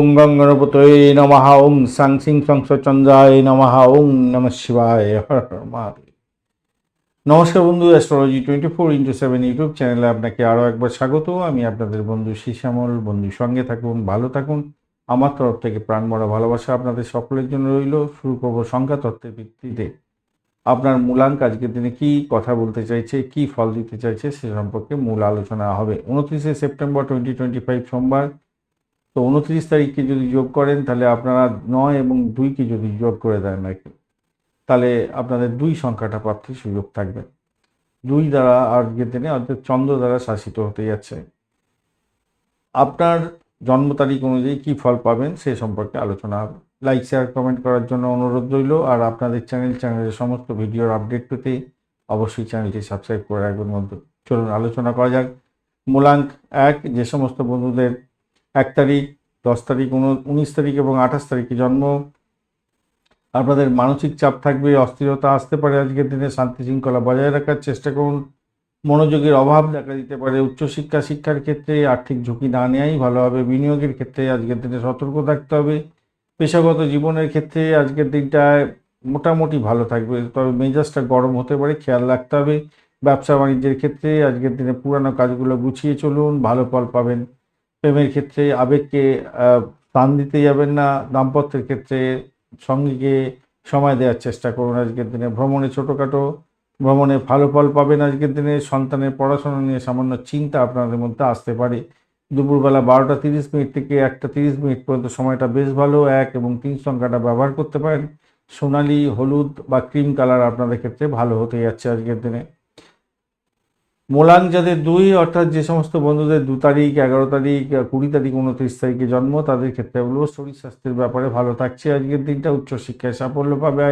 ওং গং গণপতয়ে নমঃ ওং সাং সিং সংসচন্দ্রায় নমঃ ওং নম শিবায় হর হর মহাদেব নমস্কার বন্ধু astrology twenty four into seven YouTube চ্যানেলে আপনাকে আরও একবার স্বাগত। আমি আপনাদের বন্ধু শ্যামল বন্ধু, সঙ্গে থাকুন, ভালো থাকুন। আমার তরফ থেকে প্রাণ মরা ভালোবাসা আপনাদের সকলের জন্য রইল। শুরু করব সংখ্যা তত্ত্বের ভিত্তিতে আপনার মূলাঙ্ক আজকের দিনে কি কথা বলতে চাইছে, কি ফল দিতে চাইছে সে সম্পর্কে মূল আলোচনা হবে। উনত্রিশে সেপ্টেম্বর টোয়েন্টি টোয়েন্টি ফাইভ সোমবার। তো উনত্রিশ তারিখকে যদি যোগ করেন, তাহলে আপনারা নয় এবং দুইকে যদি যোগ করে দেন নাকি তাহলে আপনাদের দুই সংখ্যাটা প্রাপ্তির সুযোগ থাকবে। দুই দ্বারা আজকের দিনে, অর্থাৎ চন্দ্র দ্বারা শাসিত হতে যাচ্ছে। আপনার জন্ম তারিখ অনুযায়ী কী ফল পাবেন সে সম্পর্কে আলোচনা হবে। লাইক, শেয়ার, কমেন্ট করার জন্য অনুরোধ রইল। আর আপনাদের চ্যানেল, চ্যানেলের সমস্ত ভিডিওর আপডেট পেতে অবশ্যই চ্যানেলটি সাবস্ক্রাইব করে রাখবেন মধ্যে চলুন আলোচনা করা যাক। মূলাঙ্ক এক, যে সমস্ত বন্ধুদের এক তারিখ, দশ তারিখ উনিশ তারিখ এবং আঠাশ তারিখে জন্ম। আপনাদের মানসিক চাপ থাকবে, অস্থিরতা আসতে পারে আজকের দিনে, শান্তি শৃঙ্খলা বজায় রাখার চেষ্টা করুন। মনোযোগের অভাব দেখা দিতে পারে। উচ্চশিক্ষা, শিক্ষার ক্ষেত্রে আর্থিক ঝুঁকি না নেওয়াই ভালো হবে। বিনিয়োগের ক্ষেত্রে আজকের দিনে সতর্ক থাকতে হবে। পেশাগত জীবনের ক্ষেত্রে আজকের দিনটায় মোটামুটি ভালো থাকবে। তবে মেজাজটা গরম হতে পারে, খেয়াল রাখতে হবে। ব্যবসা বাণিজ্যের ক্ষেত্রে আজকের দিনে পুরানো কাজগুলো গুছিয়ে চলুন, ভালো ফল পাবেন। প্রেমের ক্ষেত্রে আবেগকে স্থান দিতে যাবেন না, দাম্পত্যের ক্ষেত্রে সঙ্গীকে সময় দেওয়ার চেষ্টা করুন আজকের দিনে। ভ্রমণে ছোটোখাটো, ভ্রমণে ভালো ফল পাবেন আজকের দিনে। সন্তানের পড়াশোনা নিয়ে সামান্য চিন্তা আপনাদের মধ্যে আসতে পারে। দুপুরবেলা বারোটা তিরিশ মিনিট থেকে একটা তিরিশ মিনিট পর্যন্ত সময়টা বেশ ভালো। এক এবং তিন সংখ্যাটা ব্যবহার করতে পারেন। সোনালি, হলুদ বা ক্রিম কালার আপনাদের ক্ষেত্রে ভালো হতে যাচ্ছে আজকের দিনে। মোলাং যাদের দুই, অর্থাৎ যে সমস্ত বন্ধুদের দু তারিখ, এগারো তারিখ, কুড়ি তারিখ, উনত্রিশ তারিখে জন্ম, তাদের ক্ষেত্রে বলব শরীর স্বাস্থ্যের ব্যাপারে ভালো থাকছে। আজকের দিনটা উচ্চশিক্ষায় সাফল্য পাবে।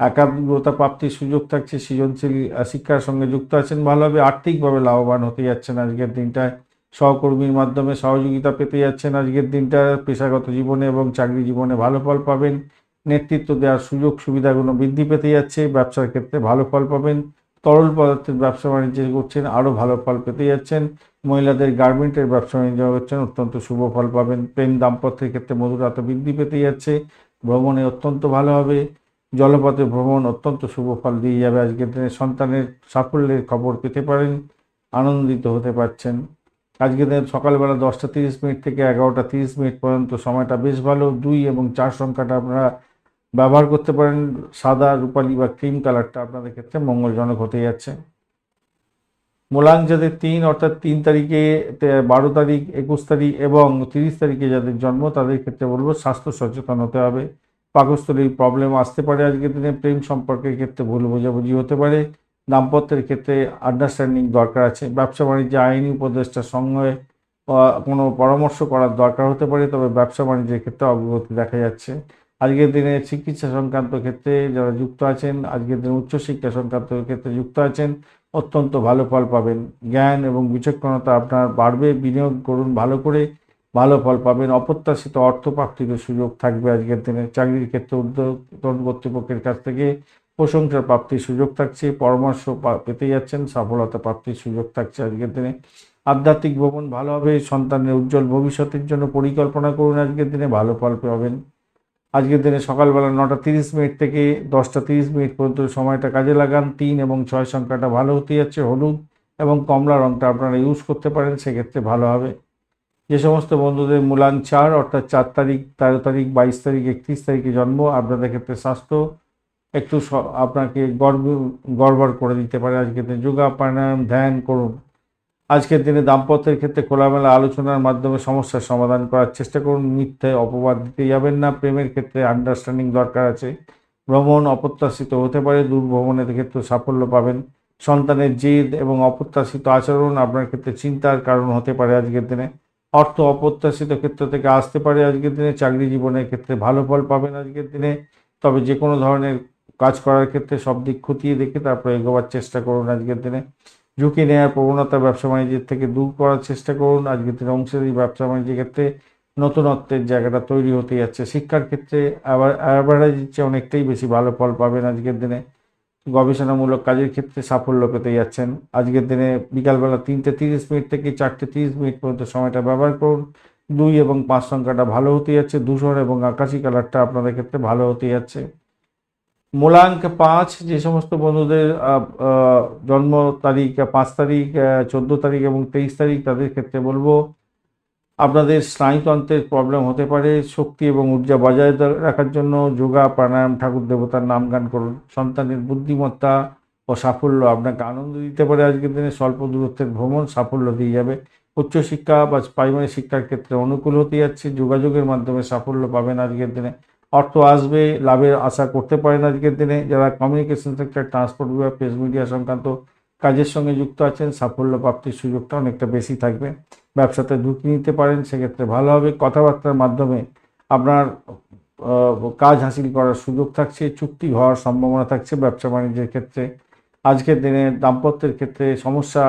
একাগ্রতা প্রাপ্তির সুযোগ থাকছে। সৃজনশীল শিক্ষার সঙ্গে যুক্ত আছেন ভালোভাবে। আর্থিকভাবে লাভবান হতে যাচ্ছেন আজকের দিনটায়। সহকর্মীর মাধ্যমে সহযোগিতা পেতে যাচ্ছেন আজকের দিনটা। পেশাগত জীবনে এবং চাকরি জীবনে ভালো ফল পাবেন। নেতৃত্ব দেওয়ার সুযোগ সুবিধাগুলো বৃদ্ধি পেতে যাচ্ছে। ব্যবসার ক্ষেত্রে ভালো ফল পাবেন। তরল পদার্থের ব্যবসা বাণিজ্য করছেন, আরও ভালো ফল পেতে যাচ্ছেন। মহিলাদের গার্মেন্টের ব্যবসা বাণিজ্য করছেন, অত্যন্ত শুভ ফল পাবেন। প্রেম দাম্পত্যের ক্ষেত্রে মধুরতা বৃদ্ধি পেতে যাচ্ছে। ভ্রমণে অত্যন্ত ভালো হবে। জলপথে ভ্রমণ অত্যন্ত শুভ ফল দিয়ে যাবে। আজকের দিনে সন্তানের সাফল্যের খবর পেতে পারেন, আনন্দিত হতে পারছেন। আজকের দিনে সকালবেলা দশটা তিরিশ মিনিট থেকে এগারোটা তিরিশ মিনিট পর্যন্ত সময়টা বেশ ভালো। দুই এবং চার সংখ্যাটা আপনারা ব্যবহার করতে পারেন, সাদা রূপালি বা ক্রিম কালারটা আপনাদের ক্ষেত্রে মঙ্গলজনক হতে যাচ্ছে। মোলাং যাদের তিন, অর্থাৎ তিন তারিখে বারো তারিখ, একুশ তারিখ এবং তিরিশ তারিখে যাদের জন্ম, তাদের ক্ষেত্রে বলব স্বাস্থ্য সচেতন হতে হবে। পাকস্থলীর প্রবলেম আসতে পারে আজকের দিনে, প্রেম সম্পর্কের ক্ষেত্রে ভুল বোঝাবুঝি হতে পারে। দাম্পত্যের ক্ষেত্রে আন্ডারস্ট্যান্ডিং দরকার আছে। ব্যবসা বাণিজ্যে আইনি উপদেষ্টার সঙ্গে কোনো পরামর্শ করার দরকার হতে পারে, তবে ব্যবসা বাণিজ্যের ক্ষেত্রে অগ্রগতি দেখা যাচ্ছে। আজকের দিনে চিকিৎসা সংক্রান্ত ক্ষেত্রে যারা যুক্ত আছেন, আজকের দিনে উচ্চশিক্ষা সংক্রান্ত ক্ষেত্রে যুক্ত আছেন, অত্যন্ত ভালো ফল পাবেন। জ্ঞান এবং বিচক্ষণতা আপনার বাড়বে, বিনিয়োগ করুন ভালো করে, ভালো ফল পাবেন। অপ্রত্যাশিত অর্থ প্রাপ্তির সুযোগ থাকবে আজকের দিনে। চাকরির ক্ষেত্রে উদ্যোগ কর্তৃপক্ষের কাছ থেকে প্রশংসার প্রাপ্তির সুযোগ থাকছে, পরামর্শ পেতে যাচ্ছেন, সফলতা প্রাপ্তির সুযোগ থাকছে আজকের দিনে। আধ্যাত্মিক ভ্রমণ ভালো হবে, সন্তানের উজ্জ্বল ভবিষ্যতের জন্য পরিকল্পনা করুন আজকের দিনে, ভালো ফল পাবেন। আজকের দিনে সকালবেলা নটা তিরিশ মিনিট থেকে দশটা তিরিশ মিনিট পর্যন্ত সময়টা কাজে লাগান। তিন এবং ছয় সংখ্যাটা ভালো হতে যাচ্ছে। হলুদ এবং কমলা রঙটা আপনারা ইউজ করতে পারেন, সেক্ষেত্রে ভালো হবে। যে সমস্ত বন্ধুদের মূলান চার অর্থাৎ চার তারিখ, তেরো তারিখ, বাইশ তারিখ, একত্রিশ তারিখে জন্ম, আপনাদের ক্ষেত্রে স্বাস্থ্য একটু আপনাকে গর্ব গড়বড় করে দিতে পারে। আজকের দিনে যোগা প্রাণায়াম ধ্যান করুন। আজকের দিনে দাম্পত্যের ক্ষেত্রে খোলামেলা আলোচনার মাধ্যমে সমস্যার সমাধান করার চেষ্টা করুন। মিথ্যে অপবাদ দিতে যাবেন না। প্রেমের ক্ষেত্রে আন্ডারস্ট্যান্ডিং দরকার আছে। ভ্রমণ অপ্রত্যাশিত হতে পারে। দূরভ্রমণের ক্ষেত্রে সাফল্য পাবেন। সন্তানের জেদ এবং অপ্রত্যাশিত আচরণ আপনার ক্ষেত্রে চিন্তার কারণ হতে পারে আজকের দিনে। অর্থ অপ্রত্যাশিত ক্ষেত্র থেকে আসতে পারে আজকের দিনে। চাকরি জীবনের ক্ষেত্রে ভালো ফল পাবেন আজকের দিনে। তবে যে কোনো ধরনের কাজ করার ক্ষেত্রে সব দিক খতিয়ে দেখে তারপরে এগোবার চেষ্টা করুন আজকের দিনে। ঝুঁকি নেওয়ার প্রবণতা ব্যবসা বাণিজ্যের থেকে দূর করার চেষ্টা করুন। আজকের দিনে অংশীদারি ব্যবসা বাণিজ্যের ক্ষেত্রে নতুনত্বের জায়গাটা তৈরি হতে যাচ্ছে। শিক্ষার ক্ষেত্রে আবার অ্যাভারেজের চেয়ে অনেকটাই বেশি ভালো ফল পাবেন আজকের দিনে। গবেষণামূলক কাজের ক্ষেত্রে সাফল্য পেতে যাচ্ছেন। আজকের দিনে বিকালবেলা তিনটে তিরিশ মিনিট থেকে চারটে তিরিশ মিনিট পর্যন্ত সময়টা ব্যবহার করুন। দুই এবং পাঁচ সংখ্যাটা ভালো হতে যাচ্ছে। ধূসর এবং আকাশি কালারটা আপনাদের ক্ষেত্রে ভালো হতে যাচ্ছে। মূলাঙ্ক পাঁচ, যে সমস্ত বন্ধুদের জন্ম তারিখ পাঁচ তারিখ চোদ্দ তারিখ এবং তেইশ তারিখ, তাদের ক্ষেত্রে বলব, আপনাদের স্নায়ুতন্ত্রের প্রবলেম হতে পারে, শক্তি এবং ঊর্জা বজায় রাখার জন্য যোগা, প্রাণায়াম, ঠাকুর দেবতার নাম গান করুন। সন্তানের বুদ্ধিমত্তা ও সাফল্য আপনাকে আনন্দ দিতে পারে আজকের দিনে, স্বল্প দূরত্বের ভ্রমণ সাফল্য দিয়ে যাবে। উচ্চশিক্ষা বা প্রাইমারি শিক্ষার ক্ষেত্রে অনুকূল হতে যাচ্ছে, যোগাযোগের মাধ্যমে সাফল্য পাবেন আজকের দিনে। অর্থ আসবে, লাভের আশা করতে পারেন আজকের দিনে। যারা কমিউনিকেশন সেক্টর ট্রান্সপোর্ট বিভাগ প্রেস মিডিয়া সংক্রান্ত কাজের সঙ্গে যুক্ত আছেন, সাফল্য প্রাপ্তির সুযোগটা অনেকটা বেশি থাকবে। ব্যবসাতে ঝুঁকি নিতে পারেন, সেক্ষেত্রে ভালো হবে। কথাবার্তার মাধ্যমে আপনার কাজ হাসিল করার সুযোগ থাকছে, চুক্তি হওয়ার সম্ভাবনা থাকছে ব্যবসা বাণিজ্যের ক্ষেত্রে। আজকের দিনে দাম্পত্যের ক্ষেত্রে সমস্যা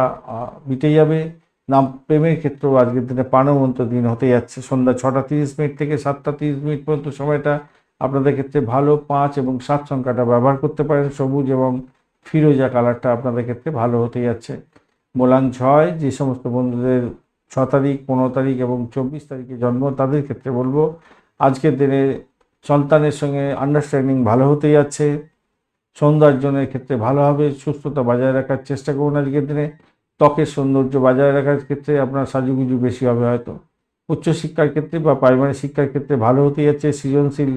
মিটে যাবে। দাম প্রেমের ক্ষেত্রেও আজকের দিনে প্রাণবন্ত দিন হতে যাচ্ছে। সন্ধ্যা ছটা তিরিশ মিনিট থেকে সাতটা তিরিশ মিনিট পর্যন্ত সময়টা আপনাদের ক্ষেত্রে ভালো পাঁচ এবং সাত সংখ্যাটা ব্যবহার করতে পারেন। সবুজ এবং ফিরোজা কালারটা আপনাদের ক্ষেত্রে ভালো হতে যাচ্ছে। মোলাং ছয়, যে সমস্ত বন্ধুদের ছ তারিখ, পনেরো তারিখ এবং চব্বিশ তারিখে জন্ম, তাদের ক্ষেত্রে বলব আজকের দিনে সন্তানের সঙ্গে আন্ডারস্ট্যান্ডিং ভালো হতে যাচ্ছে। সৌন্দর্যনের ক্ষেত্রে ভালো হবে। সুস্থতা বজায় রাখার চেষ্টা করুন আজকের দিনে। ত্বকের সৌন্দর্য বজায় রাখার ক্ষেত্রে আপনার সাজুগুজু বেশি হবে হয়তো। উচ্চশিক্ষার ক্ষেত্রে বা প্রাইমারি শিক্ষার ক্ষেত্রে ভালো হতে যাচ্ছে, সৃজনশীল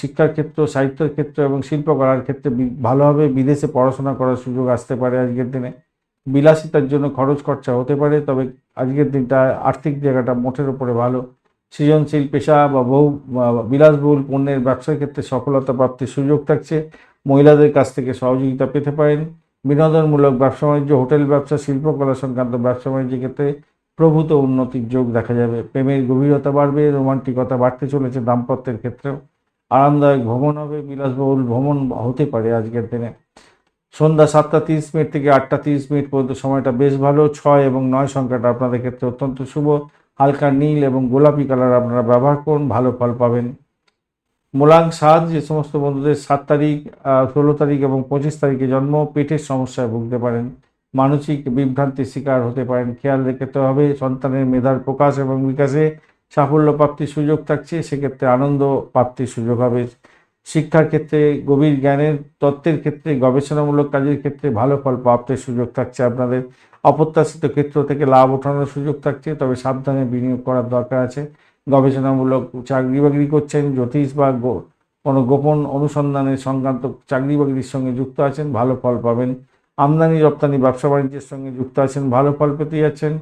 শিক্ষার ক্ষেত্র, সাহিত্যের ক্ষেত্র এবং শিল্পকলার ক্ষেত্রে ভালোভাবে বিদেশে পড়াশোনা করার সুযোগ আসতে পারে আজকের দিনে। বিলাসিতার জন্য খরচ খরচা হতে পারে, তবে আজকের দিনটা আর্থিক জায়গাটা মোটের উপরে ভালো। সৃজনশীল পেশা বা বহু বিলাসবহুল পণ্যের ব্যবসার ক্ষেত্রে সফলতা প্রাপ্তির সুযোগ থাকছে। মহিলাদের কাছ থেকে সহযোগিতা পেতে পারেন। বিনোদনমূলক ব্যবসা বাণিজ্য, হোটেল ব্যবসা শিল্পকলা সংক্রান্ত ব্যবসা বাণিজ্যের ক্ষেত্রে প্রভূত উন্নতির যোগ দেখা যাবে। প্রেমের গভীরতা বাড়বে, রোমান্টিকতা বাড়তে চলেছে দাম্পত্যের ক্ষেত্রেও। আরামদায়ক ভ্রমণ হবে, বিলাসবহুল ভ্রমণ হতে পারে আজকের দিনে। সন্ধ্যা সাতটা তিরিশ মিনিট থেকে আটটা তিরিশ মিনিট পর্যন্ত সময়টা বেশ ভালো। ছয় এবং নয় সংখ্যাটা আপনাদের ক্ষেত্রে অত্যন্ত শুভ। হালকা নীল এবং গোলাপি কালার আপনারা ব্যবহার করুন, ভালো ফল পাবেন। মোলাং সাত যে সমস্ত বন্ধুদের সাত তারিখ ষোলো তারিখ এবং পঁচিশ তারিখে জন্ম, পেটের সমস্যায় ভুগতে পারেন। মানসিক বিভ্রান্তির শিকার হতে পারেন। খেয়াল রেখতে হবে, সন্তানের মেধার প্রকাশ এবং বিকাশে সাফল্য প্রাপ্তির সুযোগ থাকছে, সেক্ষেত্রে আনন্দ প্রাপ্তির সুযোগ হবে। শিক্ষার ক্ষেত্রে গভীর জ্ঞানের, তত্ত্বের ক্ষেত্রে গবেষণামূলক কাজের ক্ষেত্রে ভালো ফল প্রাপ্তির সুযোগ থাকছে আপনাদের। অপ্রত্যাশিত ক্ষেত্র থেকে লাভ ওঠানোর সুযোগ থাকছে, তবে সাবধানে বিনিয়োগ করার দরকার আছে। গবেষণামূলক চাকরি বাকরি করছেন, জ্যোতিষ বা কোনো গোপন অনুসন্ধানের সংক্রান্ত চাকরি বাকরির সঙ্গে যুক্ত আছেন, ভালো ফল পাবেন। আমদানি, রপ্তানি, ব্যবসা বাণিজ্যের সঙ্গে যুক্ত আছেন, ভালো ফল পেতে যাচ্ছেন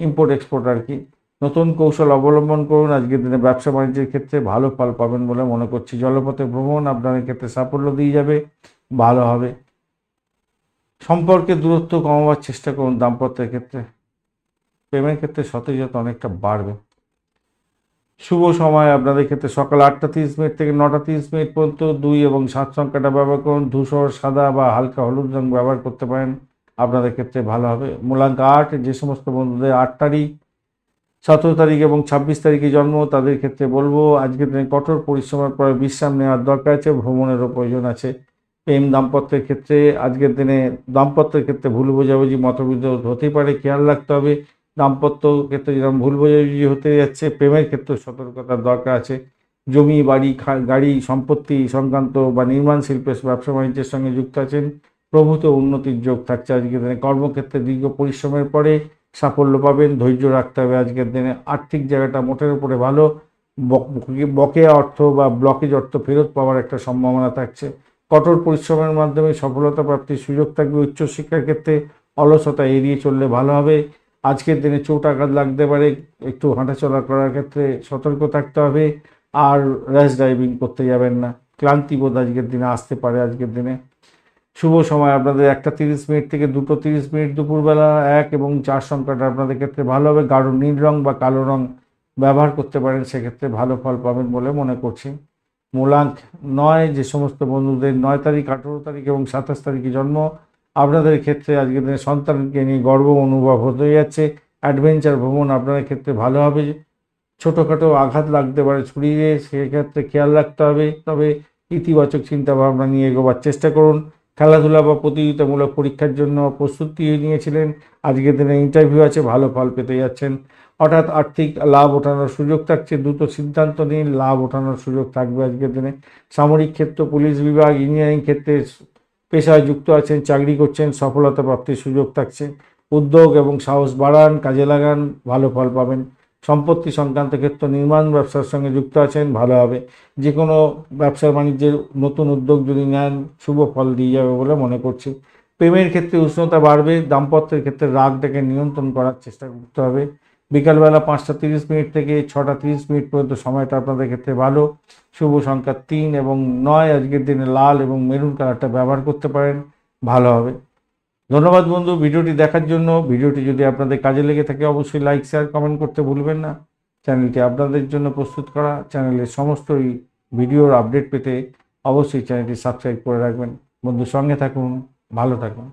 ইম্পোর্ট এক্সপোর্ট আর কি। নতুন কৌশল অবলম্বন করুন, আজকের দিনে ব্যবসা বাণিজ্যের ক্ষেত্রে ভালো ফল পাবেন বলে মনে করছি। জলপথে ভ্রমণ আপনাদের ক্ষেত্রে সাফল্য দিয়ে যাবে, ভালো হবে। সম্পর্কে দূরত্ব কমাবার চেষ্টা করুন দাম্পত্যের ক্ষেত্রে। প্রেমের ক্ষেত্রে সতেজতা অনেকটা বাড়বে। শুভ সময় আপনাদের ক্ষেত্রে সকাল আটটা তিরিশ মিনিট থেকে নটা তিরিশ মিনিট পর্যন্ত দুই এবং সাত সংখ্যাটা ব্যবহার করুন। ধূসর, সাদা বা হালকা হলুদ রং ব্যবহার করতে পারেন। আপনাদের ক্ষেত্রে ভালো হবে। মূলাঙ্ক আট, যে সমস্ত বন্ধুদের আট তারিখ, সতেরো তারিখ এবং ছাব্বিশ তারিখে জন্ম, তাদের ক্ষেত্রে বলব আজকের দিনে কঠোর পরিশ্রমের পরে বিশ্রাম নেওয়ার দরকার আছে, ভ্রমণেরও প্রয়োজন আছে। প্রেম দাম্পত্যের ক্ষেত্রে আজকের দিনে দাম্পত্যের ক্ষেত্রে ভুল বোঝাবুঝি, মতবিরোধ হতেই পারে, খেয়াল রাখতে হবে। দাম্পত্য ক্ষেত্রে যেরকম ভুল বোঝাবুঝি হতে যাচ্ছে, প্রেমের ক্ষেত্রে সতর্কতার দরকার আছে। জমি, বাড়ি গাড়ি, সম্পত্তি সংক্রান্ত বা নির্মাণ শিল্পের ব্যবসা বাণিজ্যের সঙ্গে যুক্ত আছেন। প্রভূত উন্নতির যোগ থাকছে আজকের দিনে। কর্মক্ষেত্রে দীর্ঘ পরিশ্রমের পরে সাফল্য পাবেন। ধৈর্য রাখতে হবে আজকের দিনে। আর্থিক জায়গাটা মোটের উপরে ভালো। বক- বকেয়া অর্থ বা ব্লকেজ অর্থ ফেরত পাওয়ার একটা সম্ভাবনা থাকছে। কঠোর পরিশ্রমের মাধ্যমে সফলতা প্রাপ্তির সুযোগ থাকবে উচ্চশিক্ষার ক্ষেত্রে। অলসতা এড়িয়ে চললে ভালো হবে। আজকের দিনে চোট আঘাত লাগতে পারে, একটু হাঁটাচলা করার ক্ষেত্রে সতর্ক থাকতে হবে, আর র্যাশ ড্রাইভিং করতে যাবেন না। ক্লান্তিবোধ আজকের দিনে আসতে পারে আজকের দিনে। শুভ সময় আপনাদের একটা তিরিশ মিনিট থেকে দুটো তিরিশ মিনিট দুপুরবেলা, এক এবং চার সংখ্যাটা আপনাদের ক্ষেত্রে ভালো হবে। গাঢ় নীল রং বা কালো রং ব্যবহার করতে পারেন, সেক্ষেত্রে ভালো ফল পাবেন বলে মনে করছি। মূলাঙ্ক নয়, যে সমস্ত বন্ধুদের নয় তারিখ, আঠেরো তারিখ এবং সাতাশ তারিখে জন্ম আপনাদের ক্ষেত্রে আজকের দিনে সন্তানকে নিয়ে গর্ব অনুভব হতে যাচ্ছে। অ্যাডভেঞ্চার ভ্রমণ আপনাদের ক্ষেত্রে ভালো হবে। ছোটোখাটো আঘাত লাগতে পারে শরীরে, সেক্ষেত্রে খেয়াল রাখতে হবে। তবে ইতিবাচক চিন্তাভাবনা নিয়ে এগোবার চেষ্টা করুন। খেলাধুলা বা প্রতিযোগিতামূলক পরীক্ষার জন্য প্রস্তুতি নিয়েছিলেন। আজকের দিনে ইন্টারভিউ আছে, ভালো ফল পেতে যাচ্ছেন। হঠাৎ আর্থিক লাভ ওঠানোর সুযোগ থাকছে, দ্রুত সিদ্ধান্ত নিন, লাভ ওঠানোর সুযোগ থাকবে আজকের দিনে। সামরিক ক্ষেত্র, পুলিশ বিভাগ ইঞ্জিনিয়ারিং ক্ষেত্রে পেশায় যুক্ত আছেন, চাকরি করছেন, সফলতা প্রাপ্তির সুযোগ থাকছে। উদ্যোগ এবং সাহস বাড়ান, কাজে লাগান, ভালো ফল পাবেন। সম্পত্তি সংক্রান্ত ক্ষেত্র, নির্মাণ ব্যবসার সঙ্গে যুক্ত আছেন, ভালো হবে। যে কোনো ব্যবসা বাণিজ্যের নতুন উদ্যোগ যদি নেন, শুভ ফল দিয়ে যাবে বলে মনে করছি। প্রেমের ক্ষেত্রে উষ্ণতা বাড়বে, দাম্পত্যের ক্ষেত্রে রাগটাকে নিয়ন্ত্রণ করার চেষ্টা করতে হবে। বিকালবেলা পাঁচটা তিরিশ মিনিট থেকে ছটা তিরিশ মিনিট পর্যন্ত সময়টা আপনাদের ক্ষেত্রে ভালো। শুভ সংখ্যা তিন এবং নয় আজকের দিনে লাল এবং মেরুন কালারটা ব্যবহার করতে পারেন, ভালো হবে। ধন্যবাদ বন্ধু, ভিডিওটি দেখার জন্য। ভিডিওটি যদি আপনাদের কাজে লেগে থাকে অবশ্যই লাইক, শেয়ার, কমেন্ট করতে ভুলবেন না। চ্যানেলটি আপনাদের জন্য প্রস্তুত করা, চ্যানেলের সমস্ত ভিডিওর আপডেট পেতে অবশ্যই চ্যানেলটি সাবস্ক্রাইব করে রাখবেন। বন্ধু, সঙ্গে থাকুন, ভালো থাকুন।